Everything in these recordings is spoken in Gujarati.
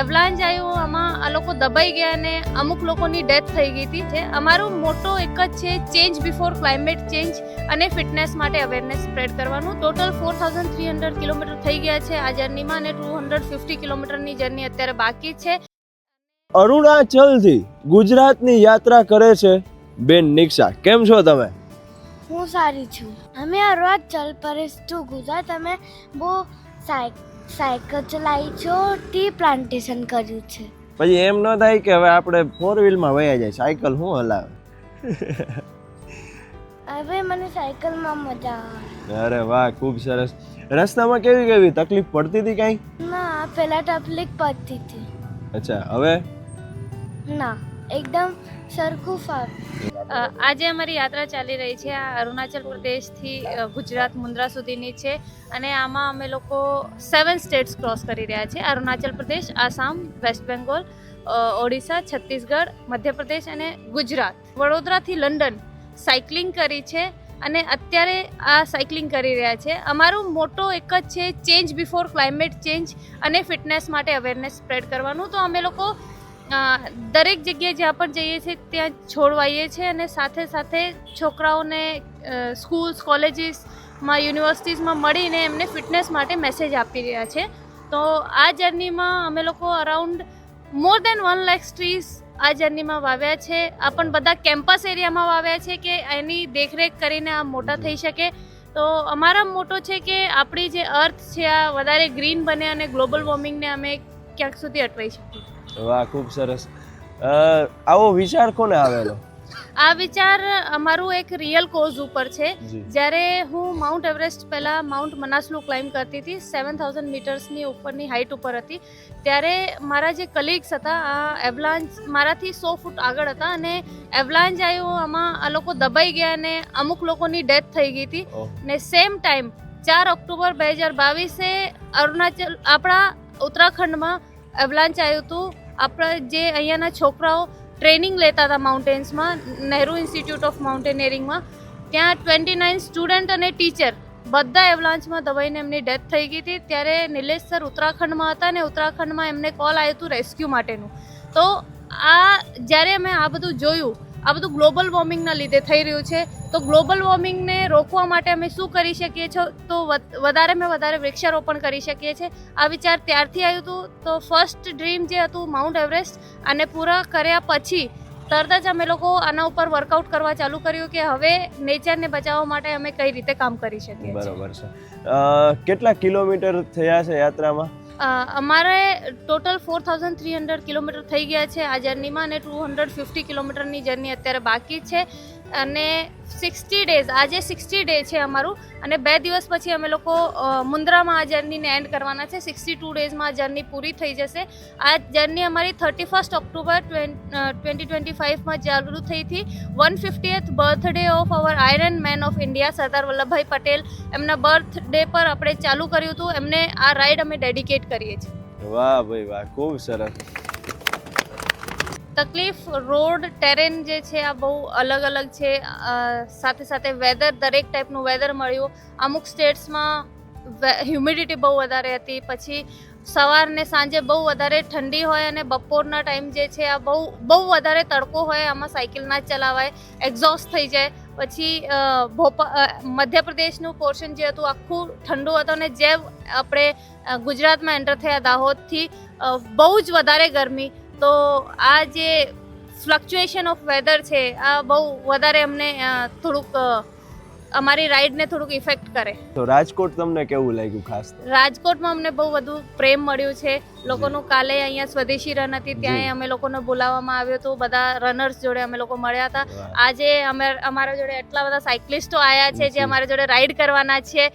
એવલાન્જ આવ્યું આમાં આ લોકો દબાઈ ગયા અને અમુક લોકોની ડેથ થઈ ગઈ હતી જે અમારું મોટો એક જ છે ચેન્જ બિફોર ક્લાઇમેટ ચેન્જ અને ફિટનેસ માટે અવેરનેસ સ્પ્રેડ કરવાનું. Total four thousand three hundred kilometre થઈ ગયા છે આ જર્નીમાં અને ટુ હંડ્રેડ ફિફ્ટી કિલોમીટરની જર્ની અત્યારે બાકી છે. અરુણાચલથી ગુજરાતની યાત્રા કરે છે બેન નિક્ષા કેમ છો તમે? હું સારી છું. અમે અરુણાચલ પ્રદેશ ટુ ગુજરાત અમે બહુ સાયકલ ચલાવી છો ટી પ્લાન્ટેશન કર્યું છે. પછી એમ ન થાય કે હવે આપણે ફોર વ્હીલમાં વયા જાય સાયકલ શું હલાવે? હવે મને સાયકલમાં મજા આવે. અરે વાહ ખૂબ સરસ. રસ્તામાં કેવી કેવી તકલીફ પડતી હતી કાંઈ? ના પહેલાં તકલીફ પડતી હતી. અચ્છા હવે? ના એકદમ સરખું ફાવ. આજે અમારી યાત્રા ચાલી રહી છે. આ અરુણાચલ પ્રદેશથી ગુજરાત મુન્દ્રા સુધીની છે. અને આમાં અમે લોકો સેવન સ્ટેટ્સ ક્રોસ કરી રહ્યા છે અરુણાચલ પ્રદેશ, આસામ વેસ્ટ બેંગોલ ઓડિશા, છત્તીસગઢ, મધ્યપ્રદેશ અને ગુજરાત. વડોદરાથી લંડન સાયકલિંગ કરી છે અને અત્યારે આ સાયકલિંગ કરી રહ્યા છે. અમારું મોટો એક જ છે ચેન્જ બિફોર ક્લાઇમેટ ચેન્જ અને ફિટનેસ માટે અવેરનેસ સ્પ્રેડ કરવાનું. તો અમે લોકો દરેક જગ્યાએ જ્યાં પણ જઈએ છીએ ત્યાં છોડવાઈએ છીએ અને સાથે સાથે છોકરાઓને સ્કૂલ્સ કોલેજીસમાં યુનિવર્સિટીઝમાં મળીને એમને ફિટનેસ માટે મેસેજ આપી રહ્યા છે. તો આ જર્નીમાં અમે લોકો around more than one lakh trees આ જર્નીમાં વાવ્યા છે. આ પણ બધા કેમ્પસ એરિયામાં વાવ્યા છે કે એની દેખરેખ કરીને આ મોટા થઈ શકે. તો અમારા મોટો છે કે આપણી જે અર્થ છે આ વધારે ગ્રીન બને અને ગ્લોબલ વોર્મિંગને અમે ક્યાંક સુધી અટવાઈ શકીએ. વાહ ખૂબ સરસ. આવો વિચાર કોને આવેલો? આ વિચાર અમારું એક રિયલ કોઝ ઉપર છે. જ્યારે હું માઉન્ટ એવરેસ્ટ પહેલાં માઉન્ટ મનાસલું ક્લાઇમ્બ કરતી હતી સેવન થાઉઝન્ડ મીટર્સની ઉપરની હાઇટ ઉપર હતી. ત્યારે મારા જે કલીગ્સ હતા આ એવલાન્ચ મારાથી સો ફૂટ આગળ હતા અને એવલાન્જ આવ્યો આમાં આ લોકો દબાઈ ગયા અને અમુક લોકોની ડેથ થઈ ગઈ હતી. ને સેમ ટાઈમ ચાર ઓક્ટોબર બે હજાર બાવીસે અરુણાચલ આપણા ઉત્તરાખંડમાં એવલાન્ચ આવ્યું હતું. આપણા જે અહીંયાના છોકરાઓ ટ્રેનિંગ લેતા હતા માઉન્ટેન્સમાં નહેરુ ઇન્સ્ટિટ્યૂટ ઓફ માઉન્ટેનિયરિંગમાં ત્યાં ટ્વેન્ટી નાઇન સ્ટુડન્ટ અને ટીચર બધા એવલાન્ચમાં દબાઈને એમની ડેથ થઈ ગઈ હતી. ત્યારે નિલેશ સર ઉત્તરાખંડમાં હતા અને ઉત્તરાખંડમાં એમને કોલ આવ્યું હતું રેસ્ક્યુ માટેનું. તો આ, જ્યારે અમે આ બધું જોયું, આ બધું ગ્લોબલ વોર્મિંગના લીધે થઈ રહ્યું છે. તો ગ્લોબલ વોર્મિંગને રોકવા માટે અમે શું કરી શકીએ છીએ તો વધ- વધારેમાં વધારે વૃક્ષારોપણ કરી શકીએ છીએ. આ વિચાર ત્યારથી આવ્યું હતું. તો ફર્સ્ટ ડ્રીમ જે હતું માઉન્ટ એવરેસ્ટ અને પૂરા કર્યા પછી તરત જ અમે લોકો આના ઉપર વર્કઆઉટ કરવા ચાલુ કર્યું કે હવે નેચરને બચાવવા માટે અમે કઈ રીતે કામ કરી શકીએ બરાબર છે. કેટલા કિલોમીટર થયા છે યાત્રામાં? અમારે total four thousand three hundred kilometre થઈ ગયા છે આ જર્નીમાં અને ટુ હંડ્રેડ ફિફ્ટી કિલોમીટરની જર્ની અત્યારે બાકી છે. અને સિક્સટી ડેઝ આજે સિક્સટી ડે છે અમારું. અને બે દિવસ પછી અમે લોકો મુન્દ્રામાં આ જર્નીને એન્ડ કરવાના છે. સિક્સટી ટુ ડેઝમાં આ જર્ની પૂરી થઈ જશે. આ જર્ની અમારી thirty first October twenty twenty ફાઇવમાં ચાલુ થઈ હતી. One fiftieth birthday of our iron man of India Sardar Vallabhbhai Patel. એમના બર્થ ડે પર આપણે ચાલુ કર્યું હતું. એમને આ રાઈડ અમે ડેડિકેટ કરીએ છીએ. વાહ ભાઈ વાહ, ખૂબ સરસ. તકલીફ રોડ ટેરેન જે છે આ બહુ અલગ અલગ છે સાથે સાથે વેધર દરેક ટાઈપનું વેધર મળ્યું. અમુક સ્ટેટ્સમાં હ્યુમિડિટી બહુ વધારે હતી. પછી સવાર ને સાંજે બહુ વધારે ઠંડી હોય અને બપોરના ટાઈમ જે છે આ બહુ બહુ વધારે તડકો હોય, આમાં સાયકલ ના ચલાવાય. એક્ઝોસ્ટ થઈ જાય. પછી ભોપા મધ્યપ્રદેશનું પોર્શન જે હતું આખું ઠંડુ હતું અને જેમ આપણે ગુજરાતમાં એન્ટર થયા દાહોદથી બહુ જ વધારે ગરમી. તો આ જે ફ્લક્ચ્યુએશન ઓફ વેધર છે આ બહુ વધારે અમને થોડુંક અમારી રાઈડને થોડુંક ઇફેક્ટ કરે. તો રાજકોટ તમને કેવું લાગ્યું ખાસ રાજકોટમાં અમને બહુ વધુ પ્રેમ મળ્યું છે. લોકોનું કાલે અહીંયા સ્વદેશી રન હતી ત્યાં અમે લોકોને બોલાવવામાં આવ્યો હતો. બધા રનર્સ જોડે અમે લોકો મળ્યા હતા. આજે અમે અમારા જોડે એટલા બધા સાયકલિસ્ટો આવ્યા છે જે અમારા જોડે રાઈડ કરવાના છે.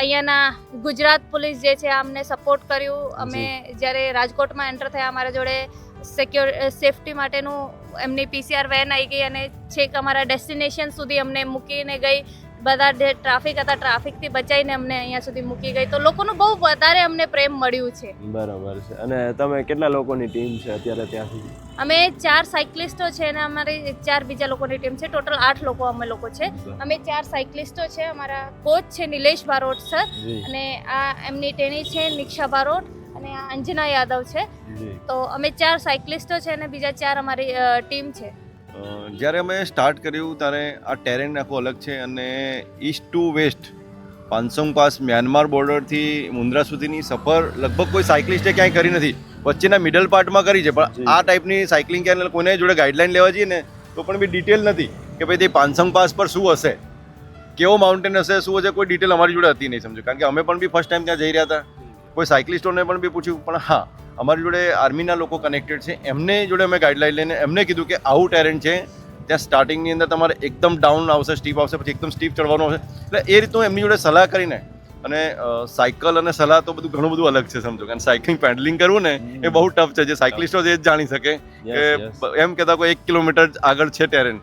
અહીંયાના ગુજરાત પોલીસ જે છે અમને સપોર્ટ કર્યું. અમે જ્યારે રાજકોટમાં એન્ટર થયા અમારા જોડે સિક્યોર સેફટી માટેનું એમની પીસીઆર વેન આવી ગઈ અને છેક અમારા ડેસ્ટિનેશન સુધી અમને મૂકીને ગઈ. બધા જે ટ્રાફિક હતા ટ્રાફિકથી બચાવીને અમને અહીંયા સુધી મૂકી ગઈ. તો લોકોનું બહુ વધારે અમને પ્રેમ મળ્યું છે. બરાબર છે. અને તમે કેટલા લોકોની ટીમ છે અત્યારે ત્યાંથી અમે ચાર સાયકલિસ્ટો છે અને અમારી ચાર બીજા લોકોની ટીમ છે. ટોટલ આઠ લોકો અમે લોકો છે. અમે ચાર સાયકલિસ્ટો છે. અમારા કોચ છે નિલેશ બારોટ સર અને આ એમની ટેની છે નિક્ષા બારોટ અને આ અંજના યાદવ છે. તો અમે ચાર સાયકલિસ્ટો છે અને બીજા ચાર અમારી ટીમ છે. જ્યારે અમે સ્ટાર્ટ કર્યું ત્યારે આ ટેરેન આખું અલગ છે અને ઈસ્ટ ટુ વેસ્ટ પાંચસોંગ પાસ મ્યાનમાર બોર્ડરથી મુન્દ્રા સુધીની સફર લગભગ કોઈ સાયકલિસ્ટે ક્યાંય કરી નથી. વચ્ચેના મિડલ પાર્ટમાં કરી છે પણ આ ટાઈપની સાયકલિંગ ક્યાં કોઈને જોડે ગાઈડલાઈન લેવા જઈએ ને તો પણ બી ડિટેલ નથી કે ભાઈ તે પાંચસોંગ પાસ પર શું હશે. કેવો માઉન્ટેન હશે શું હશે કોઈ ડિટેલ અમારી જોડે હતી નહીં સમજો. કારણ કે અમે પણ બી ફર્સ્ટ ટાઈમ ત્યાં જઈ રહ્યા હતા. કોઈ સાયકલિસ્ટોને પણ બી પૂછ્યું પણ હા અમારી જોડે આર્મીના લોકો કનેક્ટેડ છે. એમને જોડે અમે ગાઈડલાઈન લઈને એમને કીધું કે આવું ટેરેન્ટ છે ત્યાં સ્ટાર્ટિંગની અંદર તમારે એકદમ ડાઉન આવશે સ્ટીપ આવશે પછી એકદમ સ્ટીપ ચડવાનું આવશે. એટલે એ રીતનું એમની જોડે સલાહ કરીને અને સાયકલ અને સલાહ તો બધું ઘણું બધું અલગ છે સમજો કારણ સાયકલિંગ પેન્ડલિંગ કરવું ને એ બહુ ટફ છે. જે સાયકલિસ્ટો જ જાણી શકે કે એમ કહેતા કોઈ એક કિલોમીટર આગળ છે ટેરેન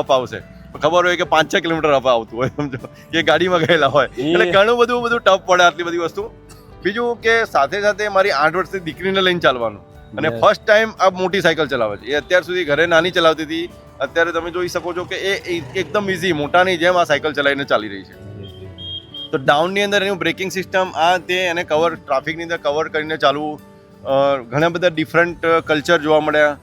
અપ આવશે. ખબર હોય કે પાંચ છ કિલોમીટર અપ આવતું હોય સમજો. એ ગાડીમાં ગયેલા હોય. એટલે ઘણું બધું બધું ટફ પડે આટલી બધી વસ્તુ. બીજું કે સાથે સાથે મારી આઠ વર્ષની દીકરીને લઈને ચાલવાનું. અને ફર્સ્ટ ટાઈમ આ મોટી સાયકલ ચલાવે છે. એ અત્યાર સુધી ઘરે નાની ચલાવતી હતી. અત્યારે તમે જોઈ શકો છો કે એ એકદમ ઇઝી મોટાની જેમ આ સાયકલ ચલાવીને ચાલી રહી છે. તો ડાઉનની અંદર એનું બ્રેકિંગ સિસ્ટમ આ તે એને કવર ટ્રાફિકની અંદર કવર કરીને ચાલવું. ઘણા બધા ડિફરન્ટ કલ્ચર જોવા મળ્યા.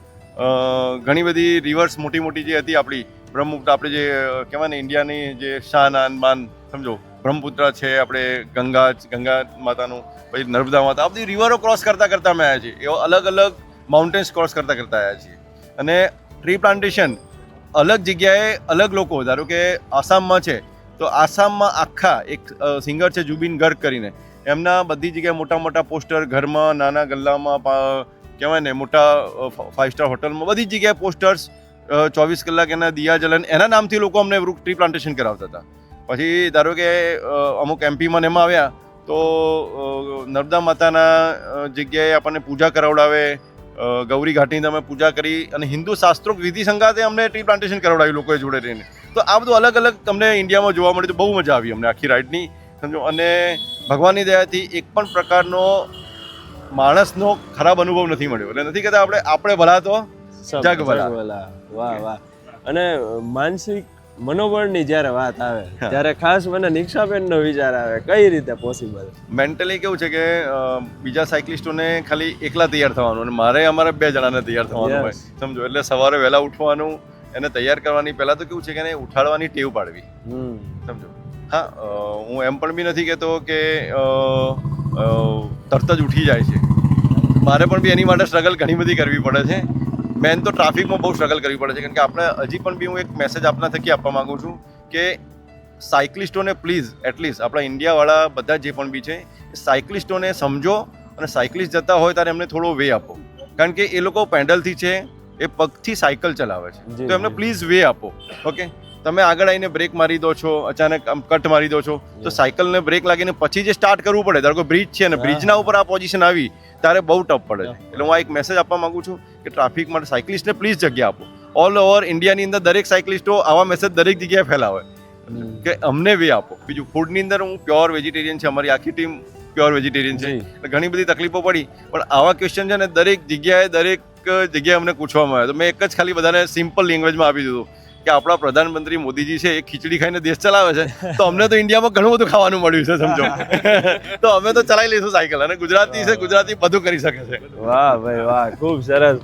ઘણી બધી રિવર્સ મોટી મોટી જે હતી આપણી બ્રહ્મપુત્ર, આપણે જે કહેવાય ને, ઇન્ડિયાની જે શાન આન બાન સમજો, બ્રહ્મપુત્ર છે, આપણે ગંગા ગંગા માતાનું, પછી નર્મદા માતા, આ બધી રિવરો ક્રોસ કરતા કરતા અમે આવ્યા છીએ. એવા અલગ અલગ માઉન્ટેન્સ ક્રોસ કરતાં કરતાં આવ્યા છીએ. અને ટ્રી પ્લાન્ટેશન અલગ જગ્યાએ અલગ લોકો. ધારો કે આસામમાં છે, તો આસામમાં આખા એક સિંગર છે, જુબિન ગર્ગ કરીને, એમના બધી જગ્યાએ મોટા મોટા પોસ્ટર ઘરમાં, નાના ગલ્લામાં કહેવાય ને, મોટા ફાઇવ સ્ટાર હોટલમાં બધી જગ્યાએ પોસ્ટર્સ ચોવીસ કલાક એના દિયા જલન, એના નામથી લોકો અમને વૃક્ષ ટ્રી પ્લાન્ટેશન કરાવતા હતા. પછી ધારો કે અમુક એમપીમાં ને એમાં આવ્યા, તો નર્મદા માતાના જગ્યાએ આપણને પૂજા કરાવડાવે ગૌરી ઘાટની તમે પૂજા કરી અને હિન્દુ શાસ્ત્રો વિધિ સંગાતે અમને ટ્રી પ્લાન્ટેશન કરાવડાવ્યું લોકોએ જોડે રહીને. તો આ બધું અલગ અલગ તમને ઇન્ડિયામાં જોવા મળ્યું તો બહુ મજા આવી અમને આખી રાઇડની સમજો? અને ભગવાનની દયાથી એક પણ પ્રકારનો માણસનો ખરાબ અનુભવ નથી મળ્યો. એટલે નથી કહેતા આપણે આપણે ભલા તો જગભલા. વાહ વાહ. અને માનસિક મનોબળની જ્યારે વાત આવે ત્યારે ખાસ મને નિક્ષાબેનનો વિચાર આવે કઈ રીતે પોસિબલ મેન્ટલી કેવું છે કે બીજા સાયકલિસ્ટોને ખાલી એકલા તૈયાર થવાનું અને મારે અમારે બે જણાને તૈયાર થવાનું હોય. સમજો એટલે સવારે વહેલા ઉઠવાનું એને તૈયાર કરવાની પહેલાં તો કેવું છે કે એને ઉઠાડવાની ટેવ પાડવી. સમજો. હા હું એમ પણ બી નથી કહેતો કે તરત જ ઉઠી જાય છે. મારે પણ બી એની માટે સ્ટ્રગલ ઘણી બધી કરવી પડે છે. મેન તો ટ્રાફિકમાં બહુ સ્ટ્રગલ કરવી પડે છે. કારણ કે આપણે હજી પણ બી હું એક મેસેજ આપના થકી આપવા માગું છું કે સાયકલિસ્ટોને પ્લીઝ એટલીસ્ટ આપણા ઇન્ડિયાવાળા બધા જે પણ બી છે સાયકલિસ્ટોને સમજો અને સાયકલિસ્ટ જતા હોય ત્યારે એમને થોડો વે આપો. કારણ કે એ લોકો પેન્ડલથી છે એ પગથી સાયકલ ચલાવે છે. તો એમને પ્લીઝ વે આપો. ઓકે? તમે આગળ આવીને બ્રેક મારી દો છો અચાનક આમ કટ મારી દો છો તો. સાયકલને બ્રેક લાગીને પછી જે સ્ટાર્ટ કરવું પડે ધારો કે બ્રિજ છે અને બ્રિજના ઉપર આ પોઝિશન આવી ત્યારે બહુ ટફ પડે છે. એટલે હું આ એક મેસેજ આપવા માગું છું કે ટ્રાફિક માટે સાયકલિસ્ટને પ્લીઝ જગ્યા આપો. ઓલ ઓવર ઇન્ડિયાની અંદર દરેક સાયકલિસ્ટો આવા મેસેજ દરેક જગ્યાએ ફેલાવે. કે અમને વે આપો. બીજું ફૂડની અંદર હું પ્યોર વેજીટેરિયન છે અમારી આખી ટીમ પ્યોર વેજીટેરિયન છે. એટલે ઘણી બધી તકલીફો પડી. પણ આવા ક્વેશ્ચન છે ને દરેક જગ્યાએ દરેક જગ્યાએ અમને પૂછવામાં આવ્યા તો મેં એક જ ખાલી બધાને સિમ્પલ લેંગ્વેજમાં આપી દીધું. કે આપણા પ્રધાનમંત્રી મોદીજી છે, એ ખીચડી ખાઈને દેશ ચલાવે છે, તો અમને તો ઇન્ડિયામાં ઘણું બધું ખાવાનું મળ્યું છે, સમજો. તો અમે તો ચલાવી લઈશું સાયકલ, અને ગુજરાતી છે, ગુજરાતી બધું કરી શકે છે. વાહ ભાઈ, વાહ, ખૂબ સરસ.